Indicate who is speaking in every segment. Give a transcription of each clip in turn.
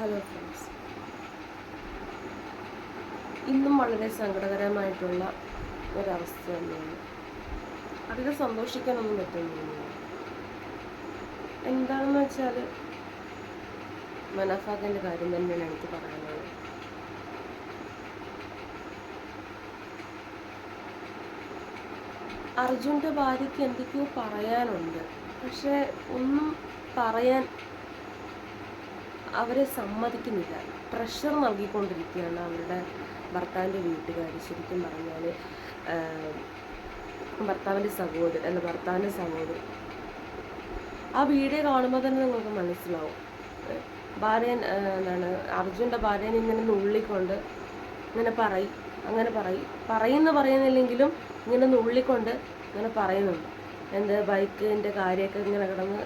Speaker 1: Hello friends ഇന്നും വളരെ സങ്കടകരമായിട്ടുള്ള ഒരവസ്ഥ തന്നെയാണ്. അധികം സന്തോഷിക്കാനൊന്നും പറ്റുന്നില്ല. എന്താണെന്ന് വെച്ചാൽ മനാഫാഖിന്റെ കാര്യം തന്നെയാണ് എനിക്ക് പറയാനുള്ളത്. അർജുന്റെ ഭാര്യയ്ക്ക് എന്തൊക്കെയോ പറയാനുണ്ട്. പക്ഷേ ഒന്നും പറയാൻ അവരെ സമ്മതിക്കുന്നില്ല. പ്രഷർ നൽകിക്കൊണ്ടിരിക്കുകയാണ് അവരുടെ ഭർത്താവിന്റെ വീട്ടുകാർ ശരിക്കും പറഞ്ഞാൽ ഭർത്താവിന്റെ സഹോദരൻ അല്ല ഭർത്താവിന്റെ സഹോദരൻ. ആ വീഡിയോ കാണുമ്പോൾ തന്നെ നിങ്ങൾക്ക് മനസ്സിലാവും. ഭാര്യൻ എന്താണ് അർജുന്റെ ഭാര്യനെ ഇങ്ങനെ നുള്ളിക്കൊണ്ട് ഇങ്ങനെ പറയും. അങ്ങനെ പറയും. പറയുന്ന പറയുന്നില്ലെങ്കിലും ഇങ്ങനെ നുള്ളിക്കൊണ്ട് ഇങ്ങനെ പറയുന്നുണ്ട്. എന്ത് ബൈക്കിന്റെ കാര്യമൊക്കെ ഇങ്ങനെ കിടന്ന്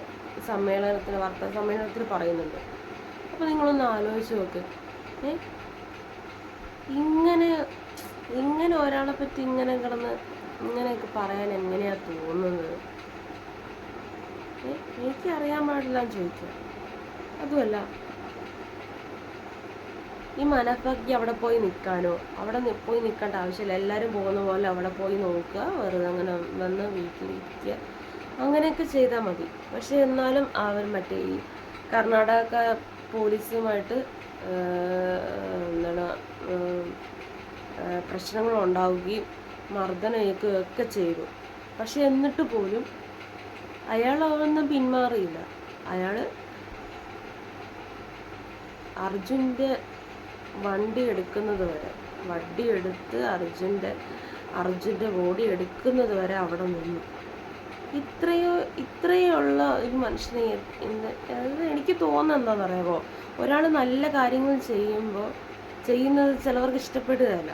Speaker 1: സമ്മേളനത്തിന് വാർത്താ സമ്മേളനത്തിൽ പറയുന്നുണ്ട്. അപ്പോൾ നിങ്ങളൊന്ന് ആലോചിച്ച് നോക്ക്. ഇങ്ങനെ ഇങ്ങനെ ഒരാളെ പറ്റി ഇങ്ങനെ കിടന്ന് ഇങ്ങനെയൊക്കെ പറയാൻ എങ്ങനെയാ തോന്നുന്നത്? എനിക്ക് അറിയാൻ പാടില്ല ചോദിക്കുക അതുമല്ല ഈ മനഭഗ്യ അവിടെ പോയി നിൽക്കാനോ അവിടെ പോയി നിൽക്കേണ്ട ആവശ്യമില്ല. എല്ലാവരും പോകുന്ന പോലെ അവിടെ പോയി നോക്കുക വെറുതെ അങ്ങനെ വന്ന് വീട്ടിലിരിക്കുക അങ്ങനെയൊക്കെ ചെയ്താൽ മതി. പക്ഷെ എന്നാലും അവർ മറ്റേ ഈ കർണാടക പോലീസുമായിട്ട് എന്താണ് പ്രശ്നങ്ങൾ ഉണ്ടാവുകയും മർദ്ദനം ഏൽക്കുകയും ഒക്കെ ചെയ്തു. പക്ഷെ എന്നിട്ട് പോലും അയാൾ അവനൊന്നും പിന്മാറിയില്ല. അയാൾ അർജുന്റെ വണ്ടി എടുക്കുന്നത് വരെ വണ്ടി എടുത്ത് അർജുന്റെ അർജുന്റെ ബോഡി എടുക്കുന്നത് വരെ അവിടെ നിന്നു. ഇത്രയോ ഇത്രയുള്ള ഒരു മനുഷ്യനെ അതായത് എനിക്ക് തോന്നുന്നത് എന്താണെന്ന് പറയുമ്പോൾ ഒരാൾ നല്ല കാര്യങ്ങൾ ചെയ്യുമ്പോൾ ചെയ്യുന്നത് ചിലവർക്ക് ഇഷ്ടപ്പെടുകയല്ല.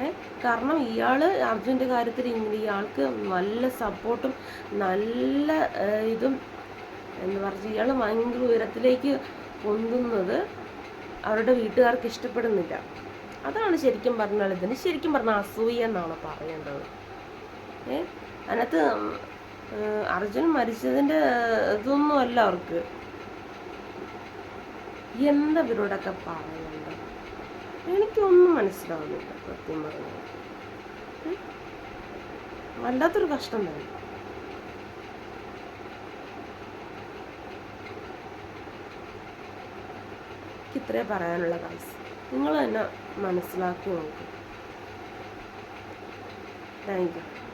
Speaker 1: ഏ? കാരണം ഇയാൾ അർജുന്റെ കാര്യത്തിൽ ഇയാൾക്ക് നല്ല സപ്പോർട്ടും നല്ല ഇതും എന്ന് പറഞ്ഞാൽ ഇയാൾ ഭയങ്കര ഉയരത്തിലേക്ക് പൊന്തുന്നത് അവരുടെ വീട്ടുകാർക്ക് ഇഷ്ടപ്പെടുന്നില്ല. അതാണ് ശരിക്കും പറഞ്ഞാൽ ഇതിന് ശരിക്കും പറഞ്ഞാൽ അസൂയ എന്നാണ് പറയേണ്ടത്. ഏ? അതിനകത്ത് അർജുൻ മരിച്ചതിന്റെ ഇതൊന്നും അല്ല അവർക്ക്. എന്താ ഇവരോടൊക്കെ പറയുന്നത് എനിക്കൊന്നും മനസ്സിലാവുന്നില്ല സത്യം പറഞ്ഞാൽ. ഏ? വല്ലാത്തൊരു കഷ്ടം തന്നെ. ഇത്രേ പറയാനുള്ള കാശ്. നിങ്ങൾ തന്നെ മനസ്സിലാക്കി നോക്കും. Thank you